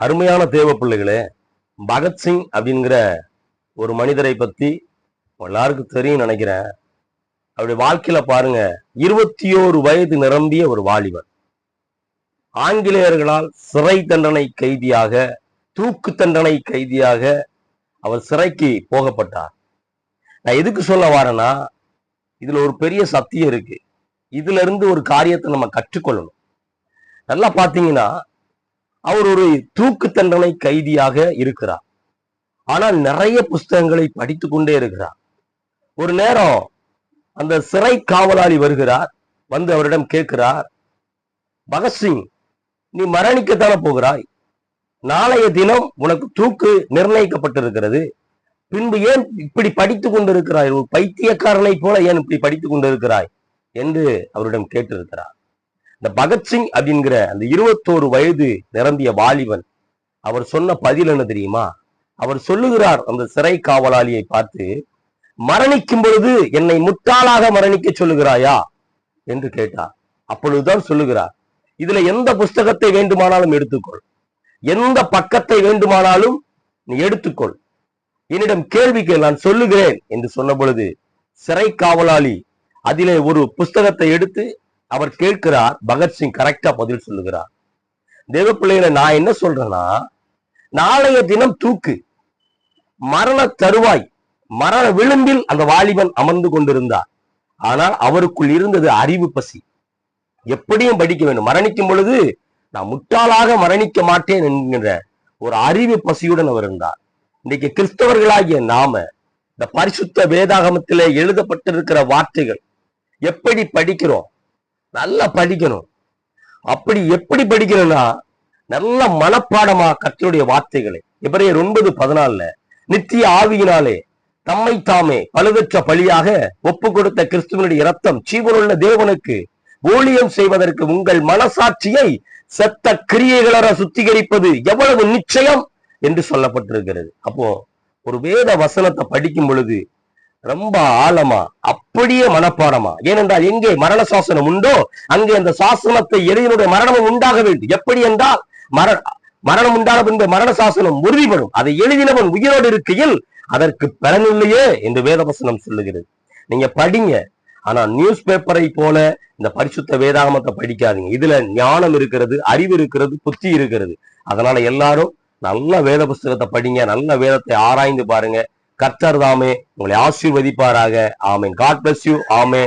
அருமையான தேவ பிள்ளைகளே பகத்சிங் அப்படிங்கிற ஒரு மனிதரை பற்றி எல்லாருக்கும் தெரியும் நினைக்கிறேன். அவருடைய வாழ்க்கையில பாருங்க இருபத்தி ஓரு வயது நிரம்பிய ஒரு வாலிபர். ஆங்கிலேயர்களால் சிறை தண்டனை கைதியாக தூக்கு தண்டனை கைதியாக அவர் சிறைக்கு போகப்பட்டார். நான் எதுக்கு சொல்ல வரேன்னா இதுல ஒரு பெரிய சத்தியம் இருக்கு. இதுல இருந்து ஒரு காரியத்தை நம்ம கற்றுக்கொள்ளணும். நல்லா பாத்தீங்கன்னா அவர் ஒரு தூக்கு தண்டனை கைதியாக இருக்கிறார். ஆனால் நிறைய புஸ்தகங்களை படித்து கொண்டே இருக்கிறார். ஒரு நேரம் அந்த சிறை காவலாளி வருகிறார் வந்து அவரிடம் கேட்கிறார் பகத்சிங் நீ மரணிக்கத்தானே போகிறாய்? நாளைய தினம் உனக்கு தூக்கு நிர்ணயிக்கப்பட்டிருக்கிறது. பின்பு ஏன் இப்படி படித்து கொண்டிருக்கிறாய்? ஒரு பைத்தியக்காரனை போல ஏன் இப்படி படித்துக் கொண்டிருக்கிறாய்? என்று அவரிடம் கேட்டிருக்கிறார். இந்த பகத்சிங் அப்படிங்கிற அந்த இருபத்தோரு வயது நிரம்பிய வாலிபன் அவர் சொன்ன பதில் என்ன தெரியுமா? அவர் சொல்லுகிறார் அந்த சிறை காவலாளியை பார்த்து மரணிக்கும் பொழுது என்னை முட்டாளாக மரணிக்க சொல்லுகிறாயா? என்று கேட்டார். அப்பொழுதுதான் சொல்லுகிறார் இதுல எந்த புஸ்தகத்தை வேண்டுமானாலும் எடுத்துக்கொள். எந்த பக்கத்தை வேண்டுமானாலும் நீ எடுத்துக்கொள். என்னிடம் கேள்விக்கு நான் சொல்லுகிறேன் என்று சொன்ன பொழுது சிறை காவலாளி அதிலே ஒரு புஸ்தகத்தை எடுத்து அவர் கேட்கிறார் பகத்சிங் கரெக்டா பதில் சொல்லுகிறார். தேவ பிள்ளைகளை நான் என்ன சொல்றேன்னா நாளைய தினம் தூக்கு மரண தருவாய் மரண விளிம்பில் அந்த வாலிபன் அமர்ந்து கொண்டிருந்தார். ஆனால் அவருக்குள் இருந்தது அறிவு பசி. எப்படியும் படிக்க வேண்டும். மரணிக்கும் பொழுது நான் முட்டாளாக மரணிக்க மாட்டேன் என்கின்ற ஒரு அறிவு பசியுடன் அவர் இருந்தார். இன்னைக்கு கிறிஸ்தவர்களாகிய நாம இந்த பரிசுத்த வேதாகமத்திலே எழுதப்பட்டிருக்கிற வார்த்தைகள் எப்படி படிக்கிறோம்? நல்லா படிக்கணும். அப்படி எப்படி படிக்கணும்னா நல்ல மனப்பாடமா கத்தருடைய வார்த்தைகளை. எபிரேயர் ஒன்பது பதினாலுல நித்திய ஆவியினாலே தம்மை தாமே பழுதற்ற பழியாக ஒப்பு கொடுத்த கிறிஸ்துவனுடைய இரத்தம் ஜீவனுள்ள தேவனுக்கு ஊழியம் செய்வதற்கு உங்கள் மனசாட்சியை செத்த கிரியைகளர சுத்திகரிப்பது எவ்வளவு நிச்சயம் என்று சொல்லப்பட்டிருக்கிறது. அப்போ ஒரு வேத வசனத்தை படிக்கும் பொழுது ரொம்ப ஆழமா அப்படியே மனப்பாடமா? ஏனென்றால் எங்கே மரண சாசனம் உண்டோ அங்கே அந்த சாசனத்தை எழுதினுடைய மரணமும் உண்டாக வேண்டும். எப்படி என்றால் மர மரணம் உண்டான பின்பு மரண சாசனம் உறுதிப்படும். அதை எழுதினவன் உயிரோடு இருக்கையில் அதற்கு பலனில்லையே என்று வேதவசனம் சொல்லுகிறது. நீங்க படிங்க. ஆனா நியூஸ் பேப்பரை போல இந்த பரிசுத்த வேதாகமத்தை படிக்காதீங்க. இதுல ஞானம் இருக்கிறது அறிவு இருக்கிறது புத்தி இருக்கிறது. அதனால எல்லாரும் நல்ல வேத புஸ்தகத்தை படிங்க நல்ல வேதத்தை ஆராய்ந்து பாருங்க. கர்த்தர் தாமே உங்களை ஆசீர்வதிப்பாராக. ஆமேன். காட் பிளஸ் யூ ஆமே